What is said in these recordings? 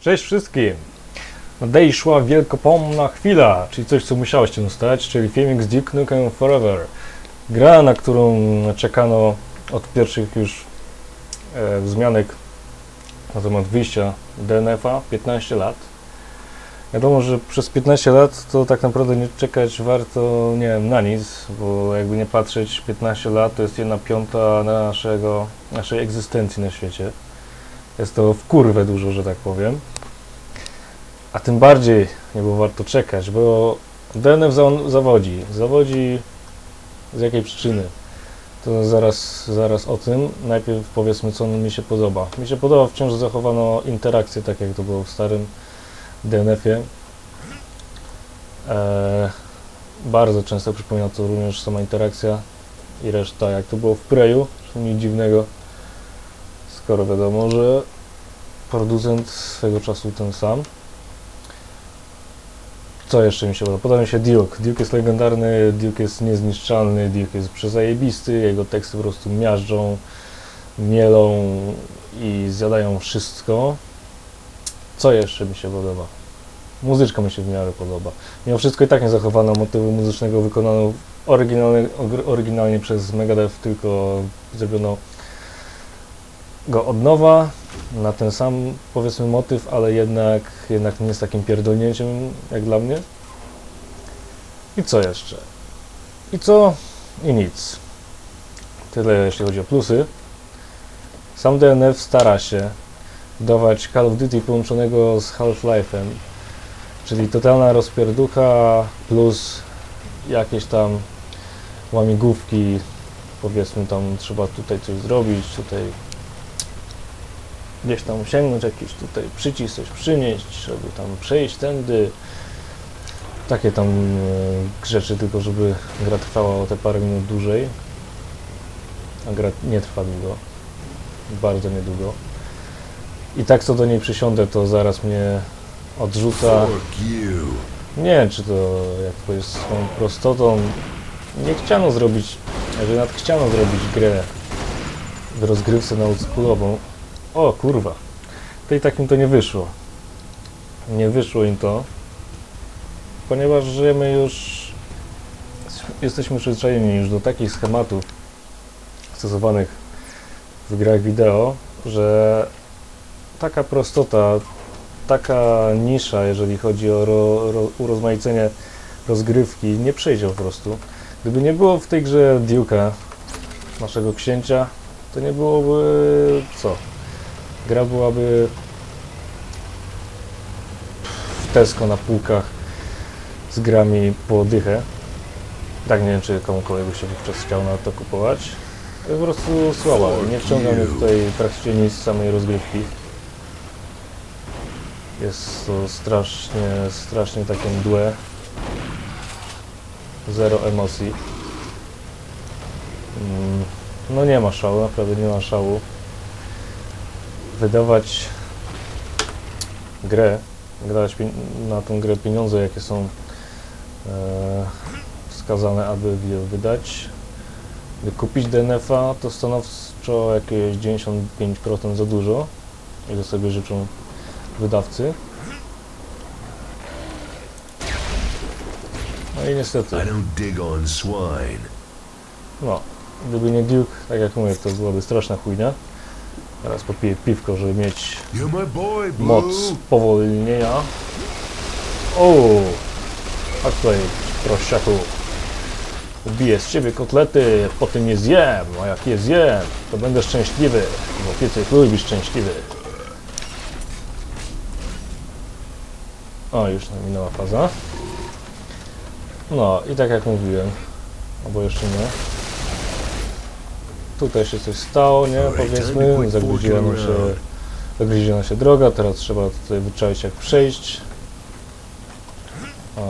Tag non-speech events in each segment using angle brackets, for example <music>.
Cześć wszystkim! Nadejszła wielkopomna chwila, czyli coś, co musiało się stać, czyli filmik z Duke Nukem Forever. Gra, na którą czekano od pierwszych już e, wzmianek na temat wyjścia DNF-a 15 lat. Wiadomo, że przez 15 lat to tak naprawdę nie czekać warto, nie wiem, na nic, bo jakby nie patrzeć, 15 lat to jest jedna piąta naszego, naszej egzystencji na świecie. Jest to w kurwę dużo, że tak powiem. A tym bardziej nie było warto czekać, bo DNF za- zawodzi. Zawodzi z jakiej przyczyny? To zaraz, zaraz o tym. Najpierw powiedzmy, co mi się podoba. Mi się podoba wciąż zachowano interakcję, tak jak to było w starym DNF-ie. Eee, bardzo często przypomina to również sama interakcja i reszta, jak to było w Preju. Nic dziwnego, skoro wiadomo, że producent swego czasu ten sam. Co jeszcze mi się podoba? Podoba mi się Duke. Duke jest legendarny, Duke jest niezniszczalny, Duke jest przezajebisty, jego teksty po prostu miażdżą, mielą i zjadają wszystko. Co jeszcze mi się podoba? Muzyczka mi się w miarę podoba. Mimo wszystko i tak nie zachowano motywu muzycznego wykonano oryginalnie, oryginalnie przez Megadeth, tylko zrobiono go od nowa na ten sam powiedzmy motyw, ale jednak, jednak nie z takim pierdolnięciem jak dla mnie. I co jeszcze? I co? I nic. Tyle jeśli chodzi o plusy. Sam DNF stara się dawać Call of Duty połączonego z Half-Life'em, czyli totalna rozpierducha plus jakieś tam łamigłówki, powiedzmy tam trzeba tutaj coś zrobić, tutaj gdzieś tam sięgnąć jakiś tutaj przycisk, coś przynieść, żeby tam przejść tędy. Takie tam e, rzeczy, tylko żeby gra trwała o te parę minut dłużej. A gra nie trwa długo. Bardzo niedługo. I tak co do niej przysiądę, to zaraz mnie odrzuca. Nie wiem, czy to jak to jest z tą prostotą. Nie chciano zrobić, jeżeli nawet chciano zrobić grę w rozgrywce na oldschoolową. O kurwa. To i tak im to nie wyszło. Nie wyszło im to, ponieważ żyjemy już, jesteśmy przyzwyczajeni już do takich schematów stosowanych w grach wideo, że taka prostota, taka nisza, jeżeli chodzi o ro, ro, urozmaicenie rozgrywki, nie przejdzie po prostu. Gdyby nie było w tej grze Duke'a, naszego księcia, to nie byłoby co? Gra byłaby w Tesco na półkach z grami po dychę. Tak nie wiem, czy komukolwiek by się wówczas chciał na to kupować. To po prostu słaba. Nie wciąga mnie tutaj praktycznie nic z samej rozgrywki. Jest to strasznie, strasznie takie mdłe. Zero emocji. Mm, No nie ma szału, naprawdę nie ma szału. Wydawać grę, pien- na tą grę pieniądze, jakie są e, wskazane, aby je wydać. By kupić DNF-a, to stanowczo jakieś 95% za dużo, ile sobie życzą wydawcy. No i niestety, no, gdyby nie Duke, tak jak mówię, to byłaby straszna chujnia. Teraz popiję piwko, żeby mieć moc powolnienia. O! A tutaj, prościaku. Ubiję z ciebie kotlety, potem je zjem, a jak je zjem, to będę szczęśliwy, bo Piecyk lubi szczęśliwy. O, już nam minęła faza. No i tak jak mówiłem, albo jeszcze nie. Tutaj się coś stało, nie? Powiedzmy, zagryziła nam się, zagryziona się droga, teraz trzeba tutaj wyczaić jak przejść. A,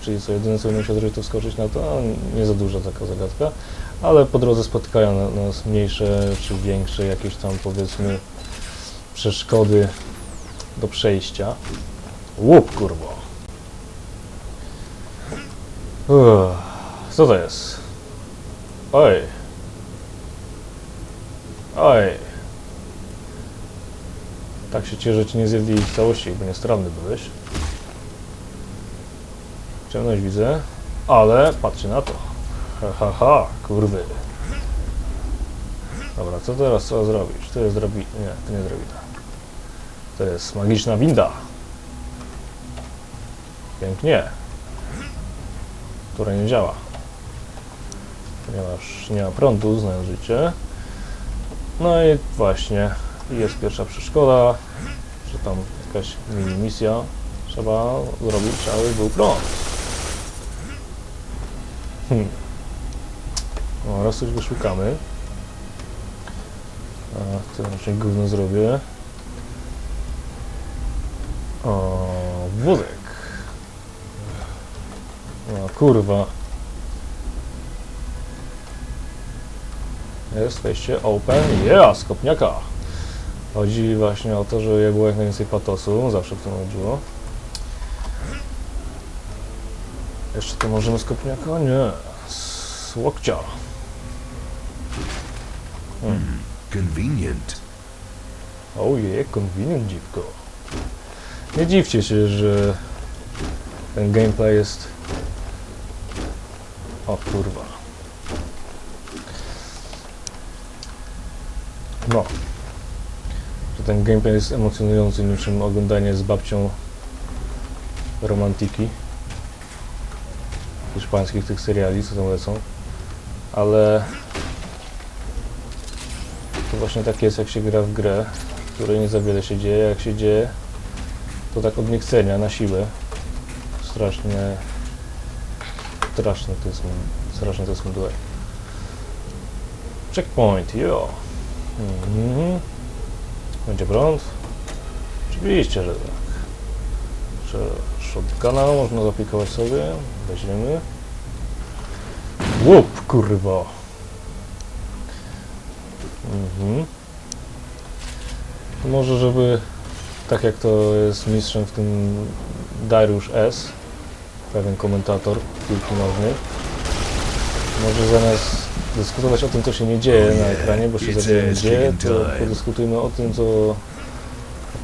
czyli co, jedyne co umiał się zrobić to wskoczyć na to, a nie za duża taka zagadka. Ale po drodze spotykają na- nas mniejsze czy większe jakieś tam powiedzmy przeszkody do przejścia. Łup kurwo. Uff, co to jest? Oj. Oj. Tak się cieszę, że ci nie zjedli w całości, bo niestrawny byłeś. Ciemność widzę, ale patrzcie na to. Ha, ha, ha, kurwy. Dobra, co teraz trzeba zrobić? To jest drabi... Nie, to nie drabina. To jest magiczna winda. Pięknie. Która nie działa. Ponieważ nie ma prądu, znając życie. No i właśnie jest pierwsza przeszkoda, że tam jakaś mini misja trzeba zrobić, aby był prąd. Hmm. No, raz coś wyszukamy. A, to raczej gówno zrobię. O, wózek. No kurwa. Jest wejście open. Yeah, skopniaka. Chodzi właśnie o to, żeby było jak najwięcej patosu. Zawsze w tym chodziło. Jeszcze to możemy skopniaka? Nie. Z łokcia. Hmm. Convenient. Ojej, convenient dziwko. Nie dziwcie się, że ten gameplay jest... O kurwa. No. Że ten gameplay jest emocjonujący niczym oglądanie z babcią romantiki. Hiszpańskich tych seriali, co tam lecą. Ale to właśnie tak jest, jak się gra w grę, w której nie za wiele się dzieje. Jak się dzieje, to tak od niechcenia, na siłę. Strasznie... Straszne to jest, straszne to jest mdłe. Checkpoint, jo. Mhm. Będzie prąd? Oczywiście, że tak. Że shotguna można zaplikować sobie. Weźmiemy. Łup, kurwa. Mhm. Może, żeby tak jak to jest mistrzem w tym Dariusz S, pewien komentator piłki nożnej, może zamiast dyskutować o tym, co się nie dzieje na ekranie, bo się za nie dzieje, to podyskutujmy o tym, co o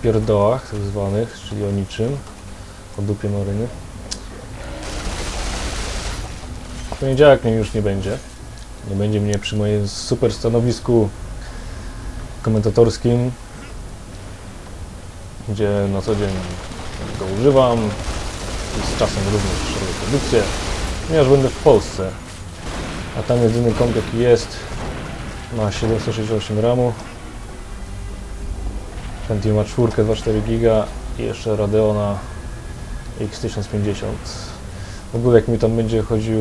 pierdołach tak zwanych, czyli o niczym, o dupie Maryny. W poniedziałek mnie już nie będzie. Nie będzie mnie przy moim super stanowisku komentatorskim, gdzie na co dzień go używam i z czasem również robię produkcję, ponieważ będę w Polsce, a tam jedyny komp jaki jest ma 768 RAMu, Pentium ma 4, 24 giga i jeszcze Radeona X1050. W ogóle jak mi tam będzie chodził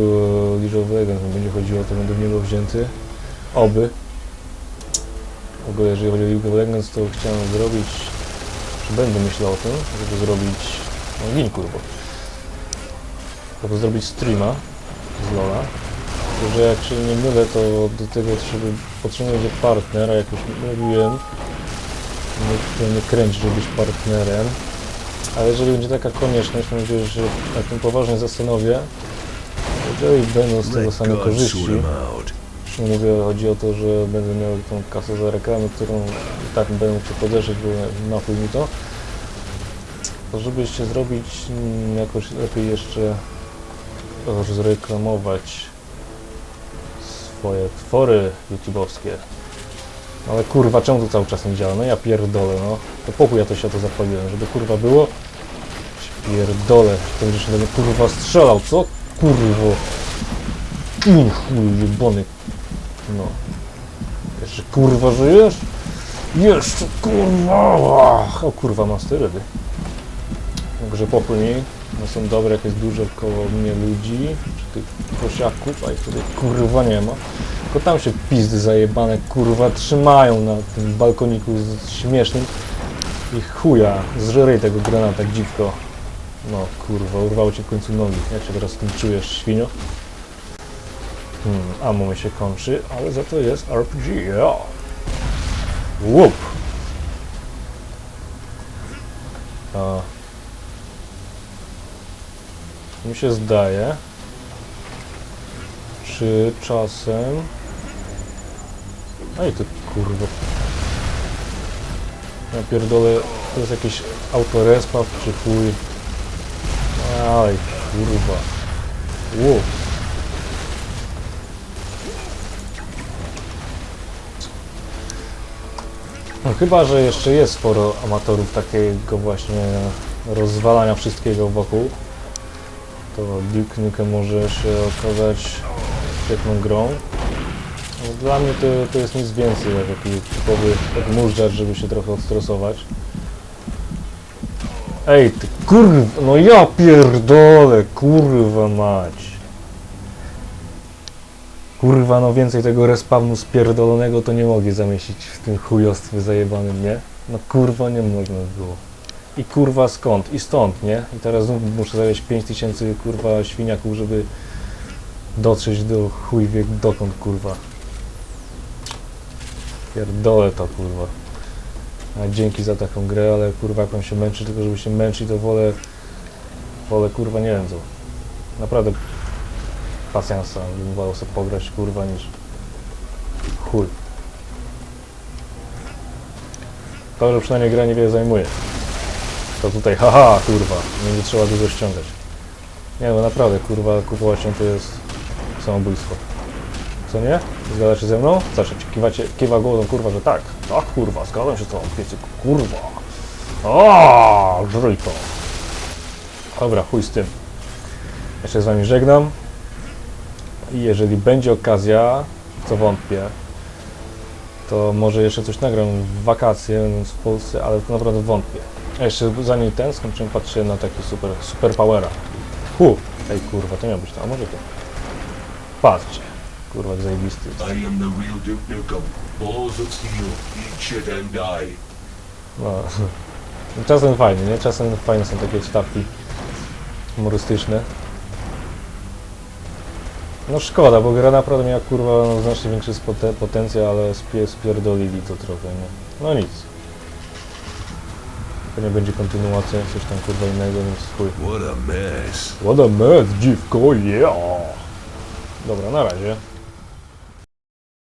of Legends, mi będzie chodziło, to będę w niego wzięty. Oby. W ogóle jeżeli chodzi o of Legends, to chciałem zrobić, czy będę myślał o tym, żeby zrobić, no gin kurwa, żeby zrobić streama z Lola. Że jak się nie mylę, to do tego żeby potrzebny będzie partner, a jak już mówiłem, nie, nie kręci, żeby być partnerem. Ale jeżeli będzie taka konieczność, mam nadzieję, że nad tym poważnie zastanowię, jeżeli będą z tego same korzyści, nie mówię, chodzi o to, że będę miał tą kasę za reklamę, którą i tak będę chciał podeszeć, bo na chuj mi to, to żebyście zrobić mm, jakoś lepiej jeszcze zreklamować swoje twory YouTube'owskie. No Ale kurwa, czemu to cały czas nie działa? No ja pierdolę, no. To pokój ja to się o to zapaliłem, żeby kurwa było. Pierdolę, to będziesz do mnie kurwa strzelał, co? Kurwo. Uch, chuj jebany. No. Jeszcze kurwa żyjesz? Jeszcze kurwa! O kurwa, mam sterydy. Także popłynij. Są dobre, jak jest dużo koło mnie ludzi, czy tych prosiaków, a ich tutaj kurwa nie ma. Tylko tam się pizdy zajebane kurwa trzymają na tym balkoniku śmiesznym i chuja, zżerej tego granata dziwko. No kurwa, urwało ci w końcu nogi. Jak się teraz z tym czujesz, świnio? Hmm, ammo się kończy, ale za to jest RPG, ja. Łup! A. Mi się zdaje, czy czasem... Ej, ty kurwa. Ja pierdolę to jest jakiś autorespaw czy chuj. Aj, kurwa. Ło. No chyba, że jeszcze jest sporo amatorów takiego właśnie rozwalania wszystkiego wokół, to Duke Nukem może się okazać świetną grą. No, Dla mnie to, to jest nic więcej jak taki typowy odmurzacz, żeby się trochę odstresować. Ej, ty kurwa, no ja pierdolę, kurwa mać. Kurwa, no więcej tego respawnu spierdolonego to nie mogli zamieścić w tym chujostwie zajebanym, nie? No kurwa, nie można było. I kurwa skąd? I stąd, nie? I teraz znów muszę zająć 5000 kurwa świniaków, żeby dotrzeć do chuj wie dokąd kurwa. Pierdolę to kurwa. A dzięki za taką grę, ale kurwa jak on się męczy, tylko żeby się męczyć to wolę, wolę kurwa nie wiem co. Naprawdę pasjansa bym wolał sobie pograć kurwa niż chuj. To, że przynajmniej gra niewiele zajmuje. To tutaj, haha, kurwa, będzie trzeba dużo ściągać. Nie no, naprawdę, kurwa, kupować ją to jest samobójstwo. Co nie? Zgadzacie się ze mną? Zawsze kiwacie, kiwa głową, kurwa, że tak. Tak, kurwa, zgadzam się z tobą, piecyku, kurwa. O, żryj to. Dobra, chuj z tym. Ja się z wami żegnam. I jeżeli będzie okazja, co wątpię, to może jeszcze coś nagram w wakacje w Polsce, ale to naprawdę wątpię. A jeszcze zanim ten skończyłem, patrzę na taki super, super powera. Hu! Ej kurwa, to miał być to, a może to. Patrzcie. Kurwa, jak zajebisty. jest. I am the real Duke Nukem. Balls of steel, eat shit and die. No. <laughs> Czasem fajnie, nie? Czasem fajne są takie wstawki humorystyczne. No szkoda, bo gra naprawdę miała kurwa znacznie większy spote- potencjał, ale spie- spierdolili to trochę, nie? No nic. Pewnie będzie kontynuacja, coś tam kurwa innego, więc chuj. What a mess. What a mess, dziwko, yeah! Dobra, na razie.